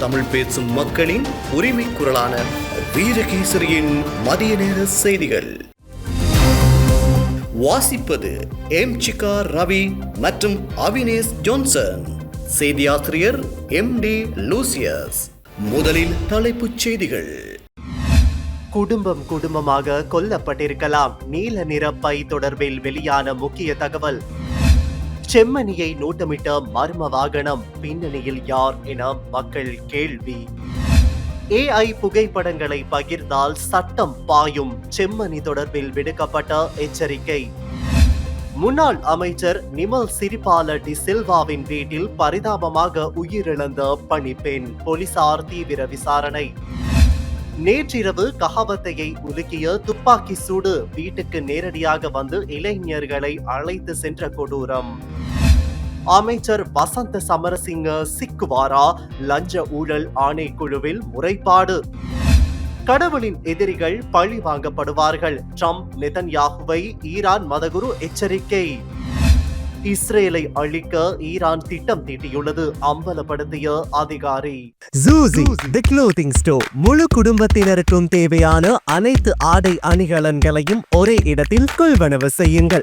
தமிழ் பேசும் மக்களின் உரிமை குரலான வீரகேசரியின் மதிய நேர செய்திகள். வாசிப்பது எம் சிகா ரவி மற்றும் அவினேஷ் ஜோன்சன். செய்தியாசிரியர் எம் டி லூசியஸ். முதலில் தலைப்புச் செய்திகள். குடும்பம் குடும்பமாக கொல்லப்பட்டிருக்கலாம். நீல நிற பை தொடர்பில் வெளியான முக்கிய தகவல். செம்மணியை நோட்டமிட்ட மர்ம வாகனம் பின்னணியில் யார் என மக்கள் கேள்வி. ஏஐ புகைப்படங்களை பகிர்ந்தால் சட்டம் பாயும் செம்மணி தொடர்பில் விடுக்கப்பட்ட எச்சரிக்கை. முன்னாள் அமைச்சர் நிமல் சிரிபால டி சில்வாவின் வீட்டில் பரிதாபமாக உயிரிழந்த பணிப்பெண் போலீசார் தீவிர விசாரணை. நேற்றிரவு கஹாவத்தையை உலுக்கிய துப்பாக்கி சூடு வீட்டுக்கு நேரடியாக வந்து இளைஞர்களை அழைத்து சென்ற கொடூரம். அமைச்சர் வசந்த சமரசிங்க சிக்குவாரா லஞ்ச ஊழல் ஆணைக்குழுவில் முறைப்பாடு. கடவுளின் எதிரிகள் பழி வாங்கப்படுவார்கள். ட்ரம்ப் நெதன்யாகுவை ஈரான் மதகுரு எச்சரிக்கை. இஸ்ரேலை அழிக்க ஈரான் திட்டம் தீட்டியுள்ளது. அம்பலப்படுத்திய அதிகாரி. ஜூசி தி க்ளோத்திங் ஸ்டோர் முழு குடும்பத்தினருக்கும் தேவையான அனைத்து ஆடை அணிகலன்களையும் ஒரே இடத்தில் கொள்வனவு செய்யுங்கள்.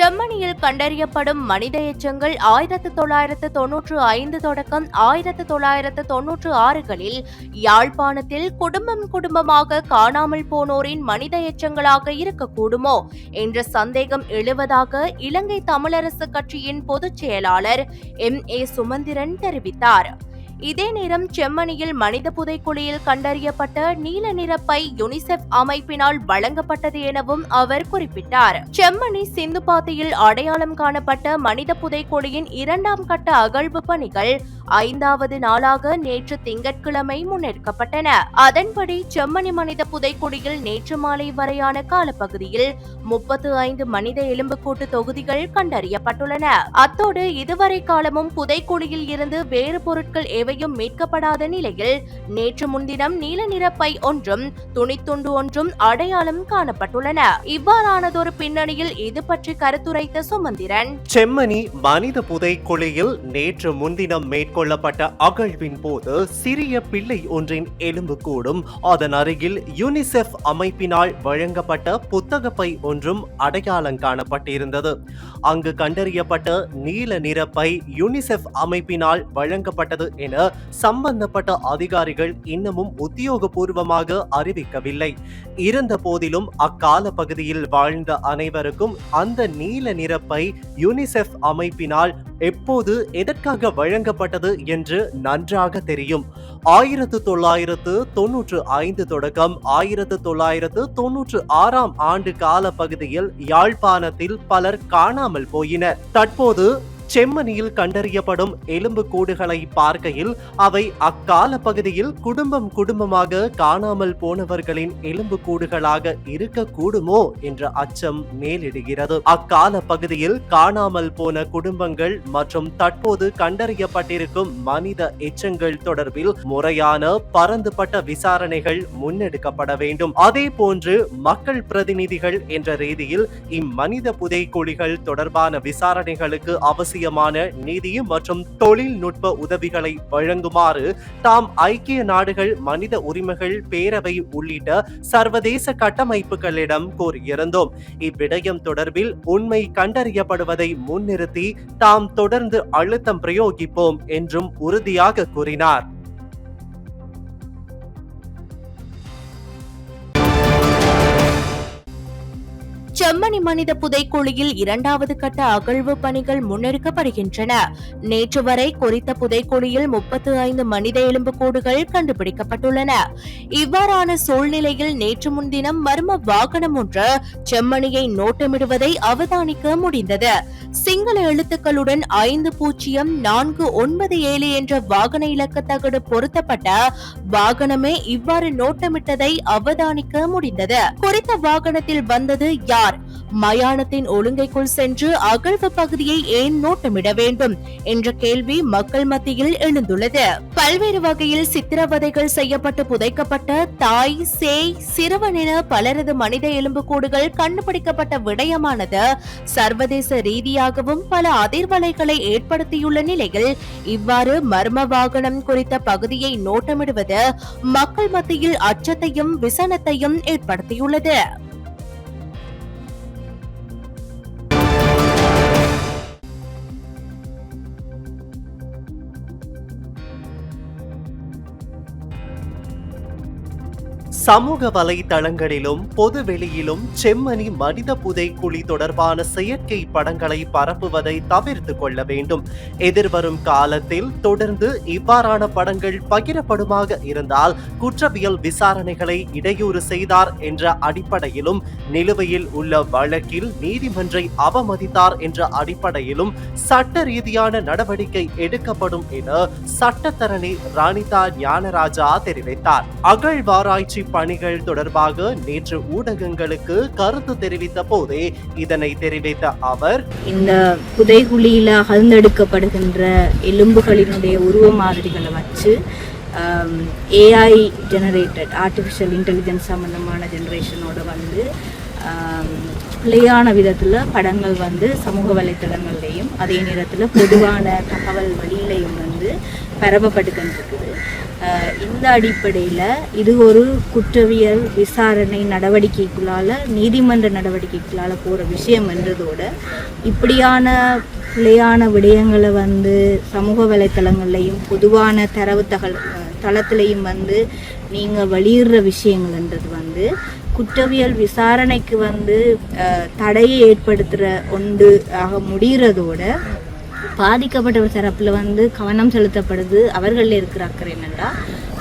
ஜெர்மனியில் கண்டறியப்படும் மனித எச்சங்கள் ஆயிரத்து தொள்ளாயிரத்து தொன்னூற்று ஐந்து தொடக்கம் ஆயிரத்து தொள்ளாயிரத்து தொன்னூற்று ஆறுகளில் யாழ்ப்பாணத்தில் குடும்பம் குடும்பமாக காணாமல் போனோரின் மனித எச்சங்களாக இருக்கக்கூடுமோ என்ற சந்தேகம் எழுவதாக இலங்கை தமிழரசு கட்சியின் பொதுச் செயலாளர் எம் ஏ சுமந்திரன் தெரிவித்தார். இதே நேரம் செம்மணியில் மனித புதைக்குழியில் கண்டறியப்பட்ட நீல நிற பை யுனிசெஃப் அமைப்பினால் வழங்கப்பட்டது எனவும் அவர் குறிப்பிட்டார். செம்மணி சிந்துபாத்தியில் அடையாளம் காணப்பட்ட மனித புதைக்குழியின் இரண்டாம் கட்ட அகழ்வு பணிகள் ஐந்தாவது நாளாக நேற்று திங்கட்கிழமை முன்னெடுக்கப்பட்டன. அதன்படி செம்மணி மனித புதைக்குழியில் நேற்று மாலை வரையான காலப்பகுதியில் முப்பத்து ஐந்து மனித எலும்புக்கூட்டு தொகுதிகள் கண்டறியப்பட்டுள்ளன. அத்தோடு இதுவரை காலமும் புதைக்குழியில் இருந்து வேறு பொருட்கள் எவையும் மீட்கப்படாத நிலையில் நேற்று முன்தினம் நீல நிறப்பை ஒன்றும் துணித்துண்டு ஒன்றும் அடையாளம் காணப்பட்டுள்ளன. இவ்வாறானதொரு பின்னணியில் இது பற்றி கருத்துரைத்த சுமந்திரன். செம்மணி மனித புதைக்குழியில் நேற்று முன்தினம் மேற்கொள்ளப்பட்ட அகழ்வின் போது சிறிய பிள்ளை ஒன்றின் எலும்பு கூடும். அதன் அருகில் யுனிசெஃப் அமைப்பினால் வழங்கப்பட்ட புத்தகப்பை ஒன்றும் அடையாளம் காணப்பட்டிருந்தது. அங்கு கண்டறியப்பட்ட நீல நிறப்பை யூனிசெஃப் அமைப்பினால் வழங்கப்பட்டது என சம்பந்தப்பட்ட அதிகாரிகள் இன்னமும் உத்தியோகபூர்வமாக அறிவிக்கவில்லை. இருந்த போதிலும் அக்கால பகுதியில் வாழ்ந்த அனைவருக்கும் அந்த நீல நிறப்பை யுனிசெஃப் அமைப்பினால் எப்போது எதற்காக வழங்கப்பட்டது என்று நன்றாக தெரியும். ஆயிரத்து தொள்ளாயிரத்து தொன்னூற்று ஐந்து தொடக்கம் ஆயிரத்து தொள்ளாயிரத்து தொன்னூற்று ஆறாம் ஆண்டு கால பகுதியில் யாழ்ப்பாணத்தில் பலர் காணாமல் போயினர். தற்போது செம்மணியில் கண்டறியப்படும் எலும்பு கூடுகளை பார்க்கையில் அவை அக்கால பகுதியில் குடும்பம் குடும்பமாக காணாமல் போனவர்களின் எலும்பு கூடுகளாக இருக்கக்கூடுமோ என்ற அச்சம் மேலிடுகிறது. அக்கால பகுதியில் காணாமல் போன குடும்பங்கள் மற்றும் தற்போது கண்டறியப்பட்டிருக்கும் மனித எச்சங்கள் தொடர்பில் முறையான பரந்துபட்ட விசாரணைகள் முன்னெடுக்கப்பட வேண்டும். அதே போன்று மக்கள் பிரதிநிதிகள் என்ற ரீதியில் இம்மனித புதைக்குழிகள் தொடர்பான விசாரணைகளுக்கு அவசியம் அவசியமான நீதி மற்றும் தொழில்நுட்ப உதவிகளை வழங்குமாறு தாம் ஐக்கிய நாடுகள் மனித உரிமைகள் பேரவை உள்ளிட்ட சர்வதேச கட்டமைப்புகளிடம் கோரியிருந்தோம் இவ்விடயம் தொடர்பில் உண்மை கண்டறியப்படுவதை முன்னிறுத்தி தாம் தொடர்ந்து அழுத்தம் பிரயோகிப்போம் என்றும் உறுதியாக கூறினார். செம்மணி மனித புதைக்குழியில் இரண்டாவது கட்ட அகழ்வு பணிகள் முன்னெடுக்கப்படுகின்றன. நேற்று வரை குறித்த புதைக்குழியில் முப்பத்து ஐந்து மனித எலும்புக்கூடுகள் கண்டுபிடிக்கப்பட்டுள்ளன. இவ்வாறான சூழ்நிலையில் நேற்று முன்தினம் மர்ம வாகனம் ஒன்று செம்மணியை நோட்டமிடுவதை அவதானிக்க முடிந்தது. சிங்கள எழுத்துக்களுடன் ஐந்து பூஜ்ஜியம் நான்கு ஒன்பது ஏழு என்ற வாகன இலக்க தகடு பொருத்தப்பட்ட வாகனமே இவ்வாறு நோட்டமிட்டதை அவதானிக்க முடிந்தது. குறித்த வாகனத்தில் வந்தது யார்? மயானத்தின் ஒழுங்கைக்குள் சென்று அகழ்வு பகுதியை ஏன் நோட்டமிட வேண்டும் என்ற கேள்வி மக்கள் மத்தியில் எழுந்துள்ளது. பல்வேறு வகையில் சித்திரவதைகள் செய்யப்பட்டு புதைக்கப்பட்ட தாய் சேய் சிறுவன் என பலரது மனித எலும்புக்கூடுகள் கண்டுபிடிக்கப்பட்ட விடயமானது சர்வதேச ரீதியாகவும் பல அதிர்வலைகளை ஏற்படுத்தியுள்ள நிலையில் இவ்வாறு மர்ம வாகனம் குறித்த பகுதியை நோட்டமிடுவது மக்கள் மத்தியில் அச்சத்தையும் விசனத்தையும் ஏற்படுத்தியுள்ளது. சமூக வலைதளங்களிலும் பொது வெளியிலும் செம்மணி மனித புதைக்குழி தொடர்பான செயற்கை படங்களை பரப்புவதை தவிர்த்து கொள்ள வேண்டும். எதிர்வரும் காலத்தில் தொடர்ந்து இவ்வாறான படங்கள் பகிரப்படுமாக இருந்தால் குற்றவியல் விசாரணைகளை இடையூறு செய்தார் என்ற அடிப்படையிலும் நிலுவையில் உள்ள வழக்கில் நீதிமன்றை அவமதித்தார் என்ற அடிப்படையிலும் சட்ட ரீதியான நடவடிக்கை எடுக்கப்படும் என சட்டத்தரணி ராணிதா ஞானராஜா தெரிவித்தார். அகழ்வாராய்ச்சி பணிகள் தொடர்பாக நேற்று ஊடகங்களுக்கு கருத்து தெரிவித்த போதே இதனை தெரிவித்த அவர் இந்த புதைகுழியில் அகழ்ந்தெடுக்கப்படுகின்ற எலும்புகளினுடைய உருவ மாதிரிகளை வச்சு ஏஐ ஜெனரேட்டட் ஆர்டிஃபிஷியல் இன்டெலிஜென்ஸ் சம்மந்தமான ஜென்ரேஷனோட வந்து பிள்ளையான விதத்தில் படங்கள் வந்து சமூக வலைத்தளங்கள்லையும் அதே நேரத்தில் பொதுவான தகவல் வழியிலையும் வந்து பரவப்பட்டுக்கிட்டு இருக்குது. இந்த அடிப்படையில் இது ஒரு குற்றவியல் விசாரணை நடவடிக்கைக்குள்ளால் நீதிமன்ற நடவடிக்கைக்குள்ளால் போகிற விஷயம் என்றதோட இப்படியான பிழையான விடயங்களை வந்து சமூக வலைத்தளங்கள்லையும் பொதுவான தரவு தகவல் தளத்துலையும் வந்து நீங்கள் வெளியிடுற விஷயங்கள்ன்றது வந்து குற்றவியல் விசாரணைக்கு வந்து தடையை ஏற்படுத்துகிற ஒன்று ஆக முடிகிறதோட பாதிக்கப்பட்டவர் தரப்பில் வந்து கவனம் செலுத்தப்படுது. அவர்களில் இருக்கிற அக்கறை என்னென்னா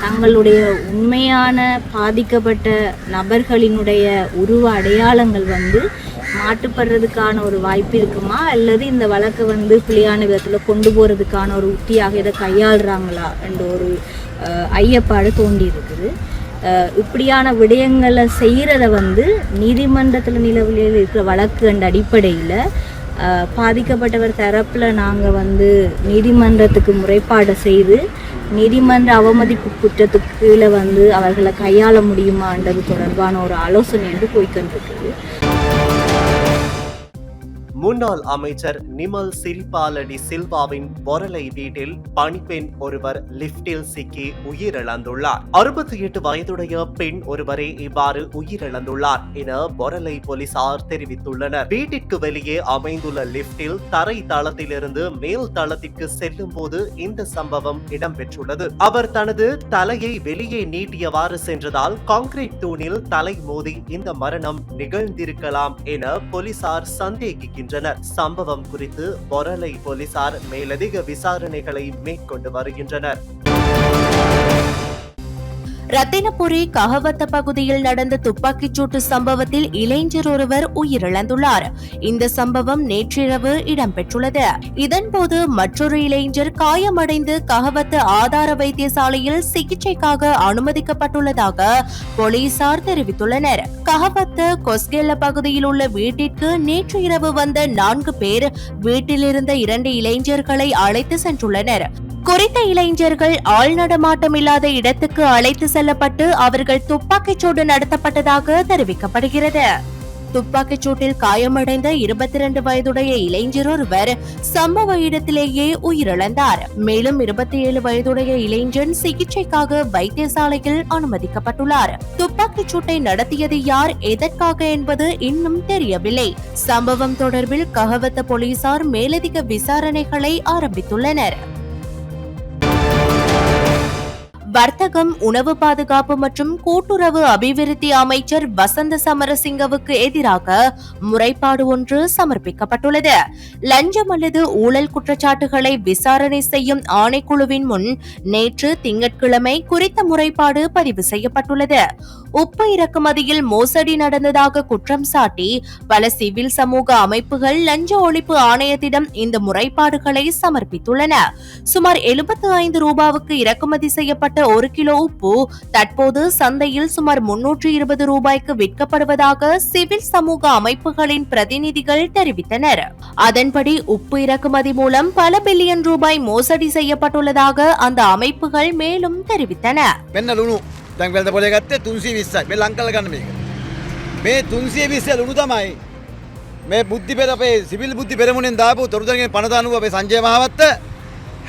தங்களுடைய உண்மையான பாதிக்கப்பட்ட நபர்களினுடைய உருவ அடையாளங்கள் வந்து மாட்டுப்படுறதுக்கான ஒரு வாய்ப்பு இருக்குமா? அல்லது இந்த வழக்கை வந்து பிழையான விதத்தில் கொண்டு போகிறதுக்கான ஒரு உத்தியாக இதை கையாளுறாங்களா? என்ற ஒரு ஐயப்பாடு தோண்டி இருக்குது இப்படியான விடயங்களை செய்கிறத வந்து நீதிமன்றத்தில் நிலவில் இருக்கிற வழக்கு என்ற அடிப்படையில் பாதிக்கப்பட்டவர் தரப்பில் நாங்கள் வந்து நீதிமன்றத்துக்கு முறைப்பாடு செய்து நீதிமன்ற அவமதிப்பு குற்றத்துக்கு கீழே வந்து அவர்களை கையாள முடியுமான்றது தொடர்பான ஒரு ஆலோசனை என்று போய்க்கொண்டிருக்குது. முன்னாள் அமைச்சர் நிமல் சிரிபாலடி சில்வாவின் பொரலை வீட்டில் பணிப்பெண் ஒருவர் லிப்டில் சிக்கி உயிரிழந்துள்ளார். அறுபத்தி எட்டு வயதுடைய பெண் ஒருவரே இவ்வாறு உயிரிழந்துள்ளார் என பொரலை போலீசார் தெரிவித்துள்ளனர். வீட்டிற்கு வெளியே அமைந்துள்ள லிப்டில் தரை தளத்திலிருந்து மேல் தளத்திற்கு செல்லும் போது இந்த சம்பவம் இடம்பெற்றுள்ளது. அவர் தனது தலையை வெளியே நீட்டியவாறு சென்றதால் கான்கிரீட் தூணில் தலை மோதி இந்த மரணம் நிகழ்ந்திருக்கலாம் என போலீசார் சந்தேகிக்கின்றனர். சம்பவம் குறித்து பொரலை போலீசார் மேலதிக விசாரணைகளை மேற்கொண்டு வருகின்றனர். ரத்தினபுரி கஹவத்த பகுதியில் நடந்த துப்பாக்கிச் சூட்டு சம்பவத்தில் இளைஞர் ஒருவர் உயிரிழந்துள்ளார். இந்த சம்பவம் நேற்றிரவு இடம்பெற்றுள்ளது. இதன்போது மற்றொரு இளைஞர் காயமடைந்து கஹவத்த ஆதார வைத்தியசாலையில் சிகிச்சைக்காக அனுமதிக்கப்பட்டுள்ளதாக போலீசார் தெரிவித்துள்ளனர். கஹவத்த கொஸ்கெல்ல பகுதியில் உள்ள வீட்டிற்கு நேற்று இரவு வந்த நான்கு பேர் வீட்டிலிருந்த இரண்டு இளைஞர்களை அழைத்து சென்றுள்ளனர். குறித்த இளைஞர்கள் ஆள் நடமாட்டம் இல்லாத இடத்துக்கு அழைத்து செல்லப்பட்டு அவர்கள் துப்பாக்கிச் சூடு நடத்தப்பட்டதாக தெரிவிக்கப்படுகிறது. துப்பாக்கிச் சூட்டில் காயமடைந்த இருபத்தி இரண்டு வயதுடைய இளைஞர் ஒருவர் சம்பவ இடத்திலேயே உயிரிழந்தார். மேலும் இருபத்தி ஏழு வயதுடைய இளைஞன் சிகிச்சைக்காக வைத்தியசாலையில் அனுமதிக்கப்பட்டுள்ளார். துப்பாக்கிச் சூட்டை நடத்தியது யார் எதற்காக என்பது இன்னும் தெரியவில்லை. சம்பவம் தொடர்பில் ககவத்த போலீசார் மேலதிக விசாரணைகளை ஆரம்பித்துள்ளனர். வர்த்தகம் உணவு பாதுகாப்பு மற்றும் கூட்டுறவு அபிவிருத்தி அமைச்சர் வசந்த சமரசிங்கவுக்கு எதிராக முறைப்பாடு ஒன்று சமர்ப்பிக்கப்பட்டுள்ளது. லஞ்சம் அல்லது ஊழல் குற்றச்சாட்டுகளை விசாரணை செய்யும் ஆணைக்குழுவின் முன் நேற்று திங்கட்கிழமை குறித்த முறைப்பாடு பதிவு செய்யப்பட்டுள்ளது. உப்பு இறக்குமதியில் மோசடி நடந்ததாக குற்றம் சாட்டி பல சிவில் சமூக அமைப்புகள் லஞ்ச ஒழிப்பு ஆணையத்திடம் இந்த முறைப்பாடுகளை சமர்ப்பித்துள்ளன. சுமார் எழுபத்தி ஐந்து ரூபாவுக்கு இறக்குமதி செய்யப்பட்ட ஒரு கிலோ உப்பு தற்போது சந்தையில் சுமார் முன்னூற்றி இருபது ரூபாய்க்கு விற்கப்படுவதாக சிவில் சமூக அமைப்புகளின் பிரதிநிதிகள் தெரிவித்தனர். அதன்படி உப்பு இறக்குமதி மூலம் பல பில்லியன் ரூபாய் மோசடி செய்யப்பட்டுள்ளதாக அந்த அமைப்புகள் மேலும் தெரிவித்தன. දැන් වැල්ද පොලේ ගත්තේ තුන්සිය විස්සයි මේ ලංකල ගන්න මේක මේ තුන්සිය විස්සය ලුණු තමයි මේ බුද්ධි පෙර අපේ සිවිල් බුද්ධි පෙරමුණෙන් දාපු තොරතුරගෙන් පනදානුව අපේ සංජය මහවත්ත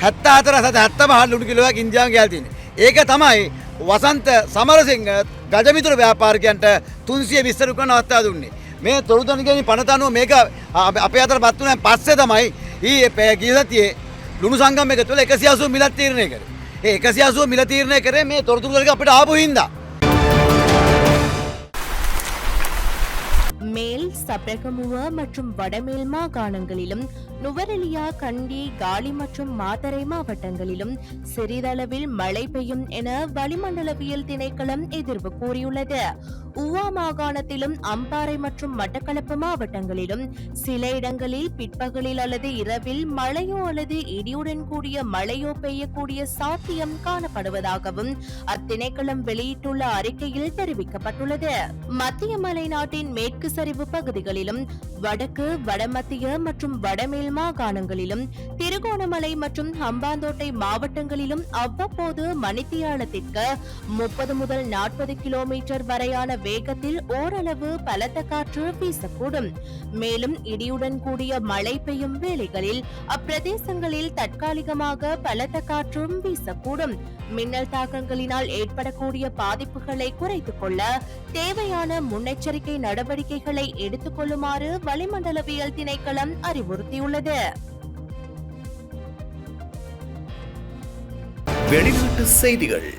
හැත්ත අතර සත හැත්තම හල් ලුණු කිලෝවක් ඉන්දියාව ගෑල් තියෙන්නේ. ඒක තමයි වසන්ත සමරසිංහ ගජමිතුර ව්‍යාපාරිකයන්ට තුන්සිය විස්සරු කරන අවස්ථාව දුන්නේ. මේ තොරතුරගෙන් පනතානුව මේක අප- අපේ අතර පත් වුණාන් පස්සේ තමයි ඊ ගිය සතියේ ලුණු සංගම් එක තුළ 180 මිලක් තීරණය කරේ. ඒ 180 මිල තීරණය කරේ මේ තොරතුරු වලට අපිට ආපු හින්දා. மேல் சப்ரகமுவ மற்றும் வடமேல் மாகாணங்களிலும் நுவரெலியா கண்டி காலி மற்றும் மாத்தரை மாவட்டங்களிலும் சிறிதளவில் மழை பெய்யும் என வளிமண்டலவியல் திணைக்களம் எதிர்வு கூறியுள்ளது. உவா மாகாணத்திலும் அம்பாறை மற்றும் மட்டக்களப்பு மாவட்டங்களிலும் சில இடங்களில் பிற்பகலில் அல்லது இரவில் மழையோ அல்லது இடியுடன் கூடிய மழையோ பெய்யக்கூடிய சாத்தியம் காணப்படுவதாகவும் அத்திணைக்களம் வெளியிட்டுள்ள அறிக்கையில் தெரிவிக்கப்பட்டுள்ளது. மத்திய மலைநாட்டின் மேற்கு சரிவு பகுதிகளிலும் வடக்கு வடமத்திய மற்றும் வடமேல் மாகாணங்களிலும் திருகோணமலை மற்றும் ஹம்பாந்தோட்டை மாவட்டங்களிலும் அவ்வப்போது மணித்தியாலத்திற்கு முப்பது முதல் நாற்பது கிலோமீட்டர் வரையான வேகத்தில் ஓரளவு பலத்த காற்று வீசக்கூடும். மேலும் இடியுடன் கூடிய மழை பெய்யும் வேளைகளில் அப்பிரதேசங்களில் தற்காலிகமாக பலத்த காற்றும் வீசக்கூடும். மின்னல் தாக்கங்களினால் ஏற்படக்கூடிய பாதிப்புகளை குறைத்துக் கொள்ள தேவையான முன்னெச்சரிக்கை நடவடிக்கைகளை எடுத்துக் கொள்ளுமாறு வளிமண்டலவியல் திணைக்களம் அறிவுறுத்தியுள்ளது. வெளிநாட்டு செய்திகள்.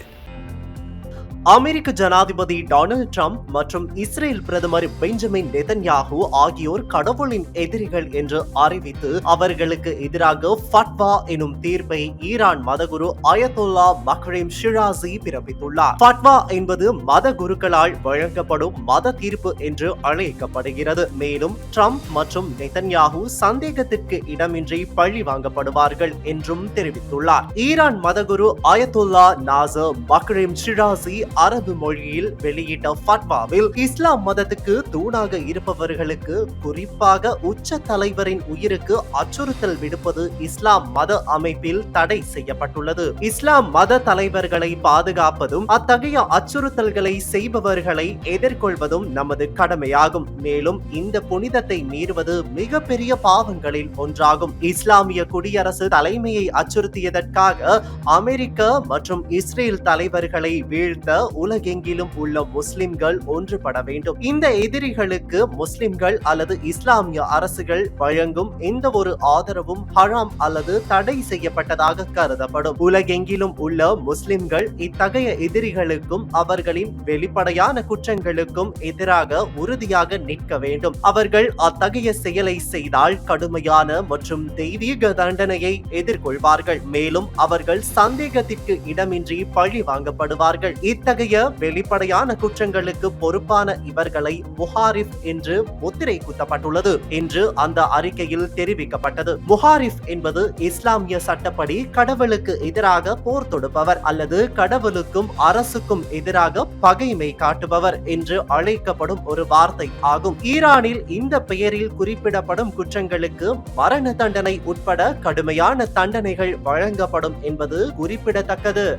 அமெரிக்க ஜனாதிபதி டொனால்ட் ட்ரம்ப் மற்றும் இஸ்ரேல் பிரதமர் பெஞ்சமின் நெதன்யாகு ஆகியோர் கடவுளின் எதிரிகள் என்று அறிவித்து அவர்களுக்கு எதிராக ஃபட்வா எனும் தீர்ப்பை ஈரான் மதகுரு அயத்தொல்லா மக்ரீம் ஷிராசி பிறப்பித்துள்ளார். ஃபட்வா என்பது மத குருக்களால் வழங்கப்படும் மத தீர்ப்பு என்று அழைக்கப்படுகிறது. மேலும் ட்ரம்ப் மற்றும் நெதன்யாகு சந்தேகத்திற்கு இடமின்றி பழி வாங்கப்படுவார்கள் என்றும் தெரிவித்துள்ளார். ஈரான் மதகுரு அயத்துல்லா நாசர் மக்ரீம் ஷிராசி அரபு மொழியில் வெளியிட்ட ஃபட்வாவில் இஸ்லாம் மதத்துக்கு தூணாக இருப்பவர்களுக்கு குறிப்பாக உச்ச தலைவரின் உயிருக்கு அச்சுறுத்தல் விடுப்பது இஸ்லாம் மத அமைப்பில் தடை செய்யப்பட்டுள்ளது. இஸ்லாம் மத தலைவர்களை பாதுகாப்பதும் அத்தகைய அச்சுறுத்தல்களை செய்பவர்களை எதிர்கொள்வதும் நமது கடமையாகும். மேலும் இந்த புனிதத்தை மீறுவது மிகப்பெரிய பாவங்களில் ஒன்றாகும். இஸ்லாமிய குடியரசு தலைமையை அச்சுறுத்தியதற்காக அமெரிக்க மற்றும் இஸ்ரேல் தலைவர்களை வீழ்த்த உலகெங்கிலும் உள்ள முஸ்லிம்கள் ஒன்றுபட வேண்டும். இந்த எதிரிகளுக்கு முஸ்லிம்கள் அல்லது இஸ்லாமிய அரசுகள் வழங்கும் எந்த ஒரு ஆதரவும் ஹராம் அல்லது தடை செய்யப்பட்டதாக கருதப்படும். உலகெங்கிலும் உள்ள முஸ்லிம்கள் இத்தகைய எதிரிகளுக்கும் அவர்களின் வெளிப்படையான குற்றங்களுக்கும் எதிராக உறுதியாக நிற்க வேண்டும். அவர்கள் அத்தகைய செயலை செய்தால் கடுமையான மற்றும் தெய்வீக தண்டனையை எதிர்கொள்வார்கள். மேலும் அவர்கள் சந்தேகத்திற்கு இடமின்றி பழி வாங்கப்படுவார்கள் இத்தகைய வெளிப்படையான குற்றங்களுக்கு பொறுப்பான இவர்களை முஹாரிஃப் என்று முத்திரை குத்தப்பட்டுள்ளது என்று அந்த அறிக்கையில் தெரிவிக்கப்பட்டது. முஹாரிஃப் என்பது இஸ்லாமிய சட்டப்படி கடவுளுக்கு எதிராக போர் தொடுப்பவர் அல்லது கடவுளுக்கும் அரசுக்கும் எதிராக பகைமை காட்டுபவர் என்று அழைக்கப்படும் ஒரு வார்த்தை ஆகும். ஈரானில் இந்த பெயரில் குறிப்பிடப்படும் குற்றங்களுக்கு மரண தண்டனை உட்பட கடுமையான தண்டனைகள் வழங்கப்படும் என்பது குறிப்பிடத்தக்கது.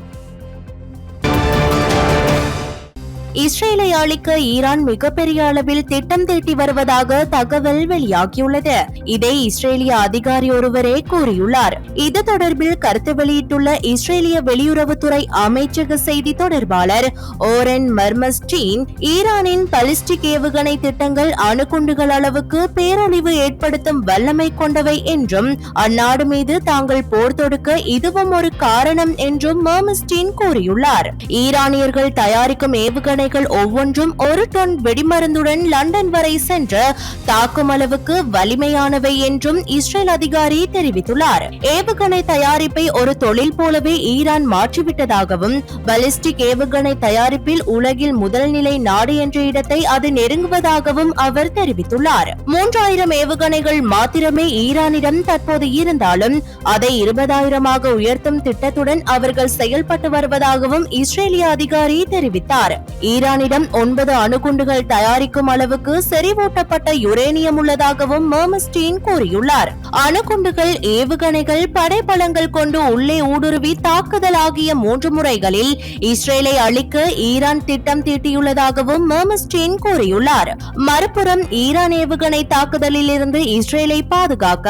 இஸ்ரேலை அழிக்க ஈரான் மிகப்பெரிய அளவில் திட்டம் தீட்டி வருவதாக தகவல் வெளியாகியுள்ளது. இதை இஸ்ரேலிய அதிகாரி ஒருவரே கூறியுள்ளார். இது தொடர்பில் கருத்து வெளியிட்டுள்ள இஸ்ரேலிய வெளியுறவுத்துறை அமைச்சக செய்தி தொடர்பாளர் ஓரன் மர்மஸ்டீன் ஈரானின் பலிஸ்டிக் ஏவுகணை திட்டங்கள் அணுகுண்டுகள் அளவுக்கு பேரழிவு ஏற்படுத்தும் வல்லமை கொண்டவை என்றும் அந்நாடு மீது தாங்கள் போர் தொடுக்க இதுவும் ஒரு காரணம் என்றும் மர்மஸ்டீன் கூறியுள்ளார். ஈரானியர்கள் தயாரிக்கும் ஏவுகணை ஆணைகள் ஒவ்வொன்றும் ஒரு டன் வெடிமருந்துடன் லண்டன் வரை சென்று தாக்கும் அளவுக்கு வலிமையானவை என்றும் இஸ்ரேல் அதிகாரி தெரிவித்துள்ளார். ஏவுகணை தயாரிப்பை ஒரு தொழில் போலவே ஈரான் மாற்றிவிட்டதாகவும் பலிஸ்டிக் ஏவுகணை தயாரிப்பில் உலகில் முதல் நிலை நாடு என்ற இடத்தை அது நெருங்குவதாகவும் அவர் தெரிவித்துள்ளார். மூன்றாயிரம் ஏவுகணைகள் மாத்திரமே ஈரானிடம் தற்போது இருந்தாலும் அதை இருபதாயிரமாக உயர்த்தும் திட்டத்துடன் அவர்கள் செயல்பட்டு வருவதாகவும் இஸ்ரேலிய அதிகாரி தெரிவித்தார். ஈரானிடம் ஒன்பது அணுகுண்டுகள் தயாரிக்கும் அளவுக்கு செறிவூட்டப்பட்ட யுரேனியம் உள்ளதாகவும் மர்மஸ்டீன் கூறியுள்ளார். அணுகுண்டுகள் ஏவுகணைகள் படைபலங்கள் கொண்டு உள்ளே ஊடுருவி தாக்குதல் ஆகிய மூன்று முறைகளில் இஸ்ரேலை அழிக்க ஈரான் திட்டம் தீட்டியுள்ளதாகவும் மர்மஸ்டீன் கூறியுள்ளார். மறுபுறம் ஈரான் ஏவுகணை தாக்குதலில் இருந்து இஸ்ரேலை பாதுகாக்க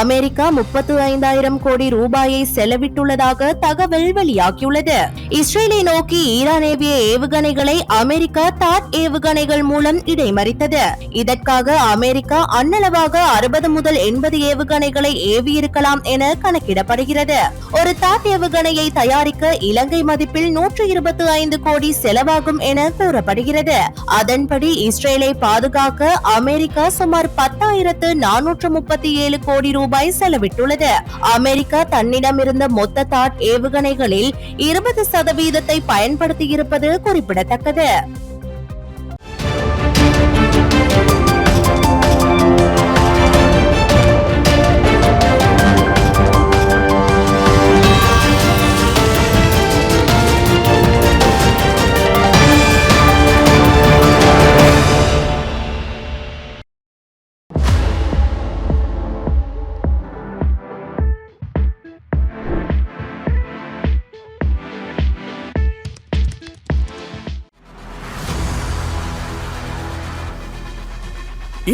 அமெரிக்கா முப்பத்து ஐந்தாயிரம் கோடி ரூபாயை செலவிட்டுள்ளதாக தகவல் வெளியாகியுள்ளது. இஸ்ரேலை நோக்கி ஈரான் ஏவிய ஏவுகணைகளை அமெரிக்கா தாட் ஏவுகணைகள் மூலம் இடைமறித்தது. இதற்காக அமெரிக்கா அன்னளவாக அறுபது முதல் எண்பது ஏவுகணைகளை ஏவியிருக்கலாம் என கணக்கிடப்படுகிறது. ஒரு தாட் ஏவுகணையை தயாரிக்க இலங்கை மதிப்பில் நூற்று இருபத்தி ஐந்து கோடி செலவாகும் என கூறப்படுகிறது. அதன்படி இஸ்ரேலை பாதுகாக்க அமெரிக்கா சுமார் பத்தாயிரத்து நானூற்று முப்பத்தி ஏழு கோடி ரூபாய் செலவிட்டுள்ளது. அமெரிக்கா தன்னிடமிருந்த மொத்த தாட் ஏவுகணைகளில் இருபது சதவீதத்தை பயன்படுத்தியிருப்பது குறிப்பிடத்தக்கது. 中で。